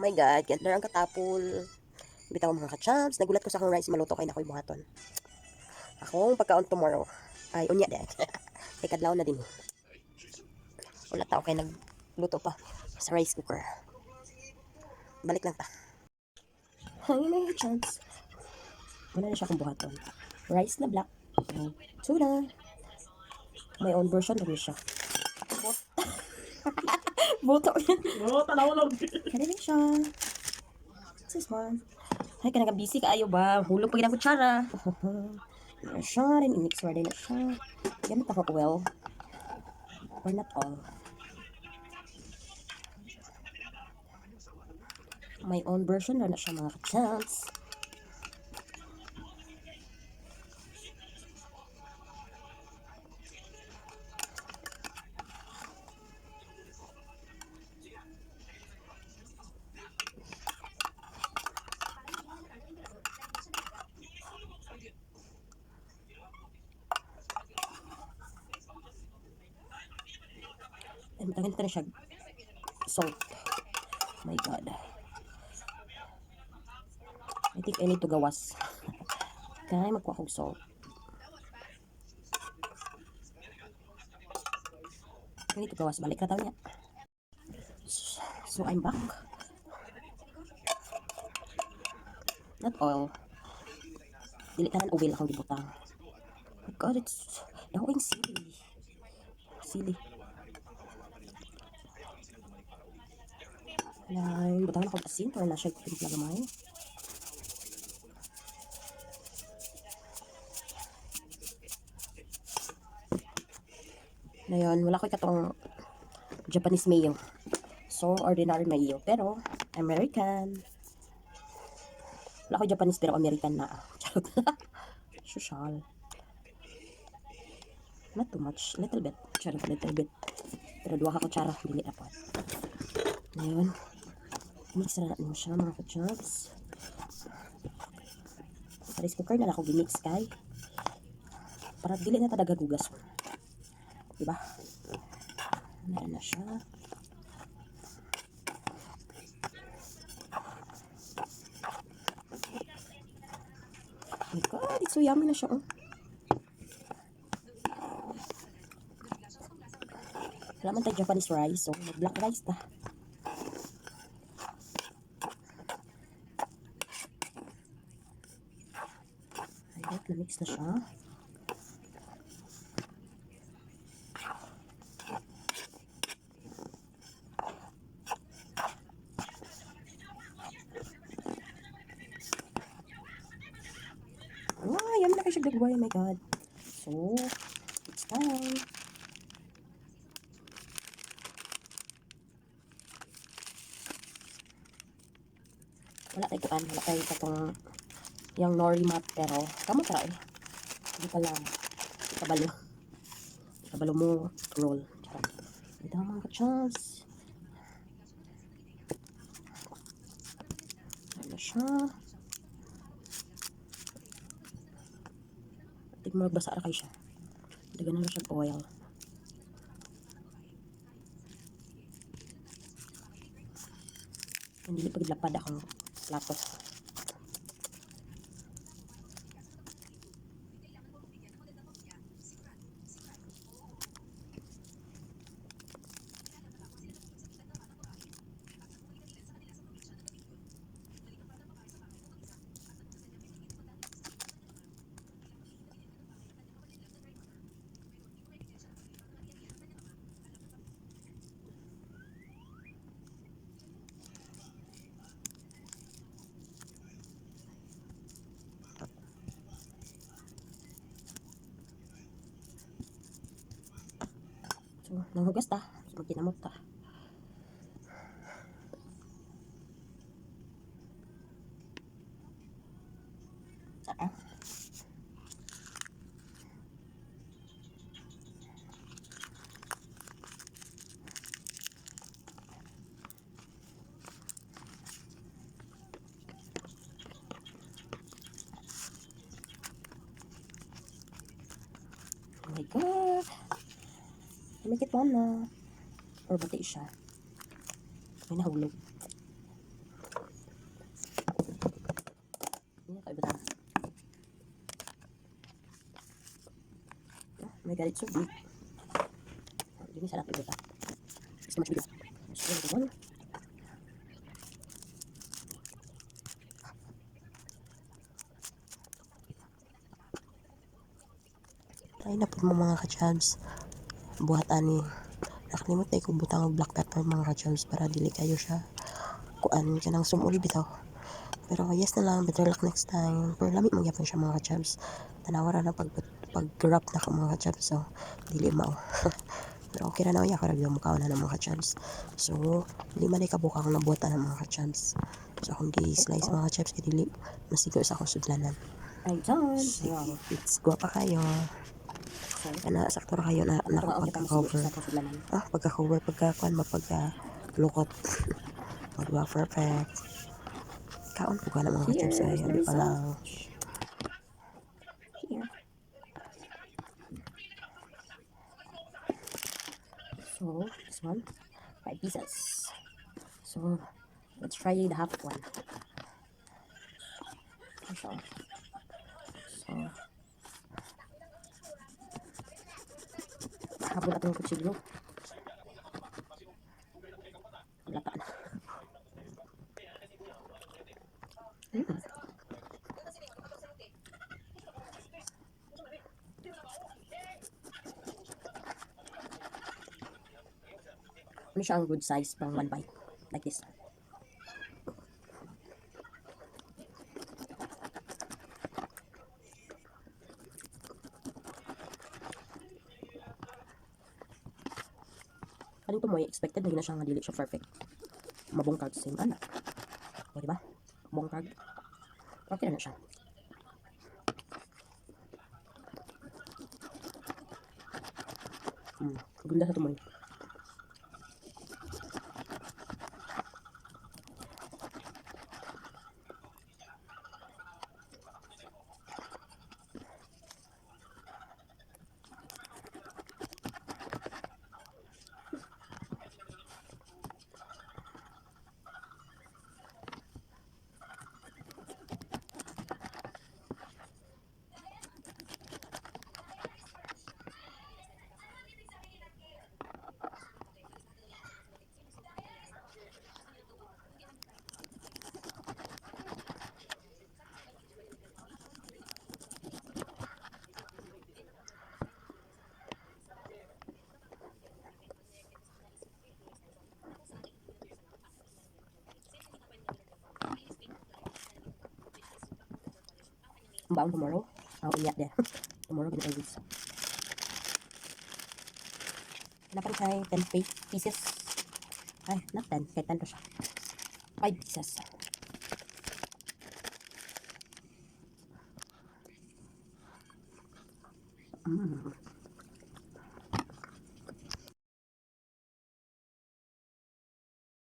my God, get ang katapol. Bitaw mga ka-champs. Nagulat ko sa akong rice maluto kay na ko'y buhaton. Akong pagkaon tomorrow. Ay, unya din. Kay kadlaw na din. Wala tao kay nagluto pa sa rice cooker. Balik lang ta. Hi, mga ka-champs. Wala na siya akong buhaton. Rice na black. Uh, tuna. May own version lang siya. Buto yan. Oo, tanaw lang. Kaya siya. What's this one? Ay, kanang busy ka ayo ba? Hulog pa ginang kutsara. Na siya rin, i-mix rin na siya. Gamit ako well. Or not all. My own version na na siya mga ka-chance. Ganito na siya. Salt. My God. I think I need to gawas. Kaya magkuha kong salt. I need to gawas. Balik na tayo niya. So, I'm back. Not oil. Dili ka ng uwil akong gibutang. My God, it's dawing sili. Sili. Ay, butang na akong asin para na siya timpla gamay. Ngayon, wala ko katong Japanese mayo. So, ordinary mayo. Pero, American. Wala ko Japanese pero American na. Charot. Social. Not too much. Little bit. Charot, little bit. Pero dua ka kutsara. Dili na po. Ngayon, mix na natin siya mga ka-chubs. Sa rice cooker na ako gimix kay. Para dili na talaga gugas. Diba? Ayan na siya. Oh my God, it's so yummy na siya. Oh. Wala man tayo Japanese rice, so black rice ta. Na siya. Ah, yummy na kayo siya gagawin. Oh my God. So, it's time. wala tayo kuan, wala tayo katong yung nori mat pero kamo tara pa lang kabalo. Kabalo mo roll. Charot. Ito ang mga ka-chance. Ano siya? Tig mo magbasa ra kay siya. Dagan na siya oil. Hindi pag lapad akong plato. Nanghugas ta. So, magkinamot ta. Saan? Lumikit mo na. Ah. Or bati siya. May nahulog. Oh, may galit so big. Hmm. Hindi niya sarap ibuta. It's too much bigger. So, yun. Try na po mga ka-chubs. Buhat ani. Nakalimot na ko butang og black pepper mga ka-chabs para dili kayo siya kuan ka ng sumul bitaw. Pero yes na lang, better luck next time. Pero lamig magyapon siya mga ka-chabs. Tanawara na pag pag-wrap na ka mga ka-chabs. So, dili mao. Pero okay na na ako ragyo mukha na ng mga ka-chabs. So, lima na kabukang nabuta ng mga ka-chabs. So, akong gi-slice mga ka-chabs kay dili masigo sa akong sudlanan. Ay. Wow. It's guwapa kayo. Kana sakto ra kayo na nakapagka-cover. Ah, pagka-cover, pagka-kuan, mapagka-lukot. Magwa perfect. Kaon ko ka na mga is Ay, ano pa lang. So, this one, five pieces. So, let's try the half one. So, so, habol yung kutsilyo. Lata na. Mm. Ano siya ang good size pang one bite? Like this. Ito mo, expected na siya nga dili siya perfect. Mabungkag same ana. O, diba? Bungkag. Okay na na siya. Hmm, ganda sa tumoy. Ang baon tomorrow. Oh, yeah, there. tomorrow, weeks. Napan kay 10 pa- pieces. Ay, not 10. Kay 10 to siya. 5 pieces. Mm.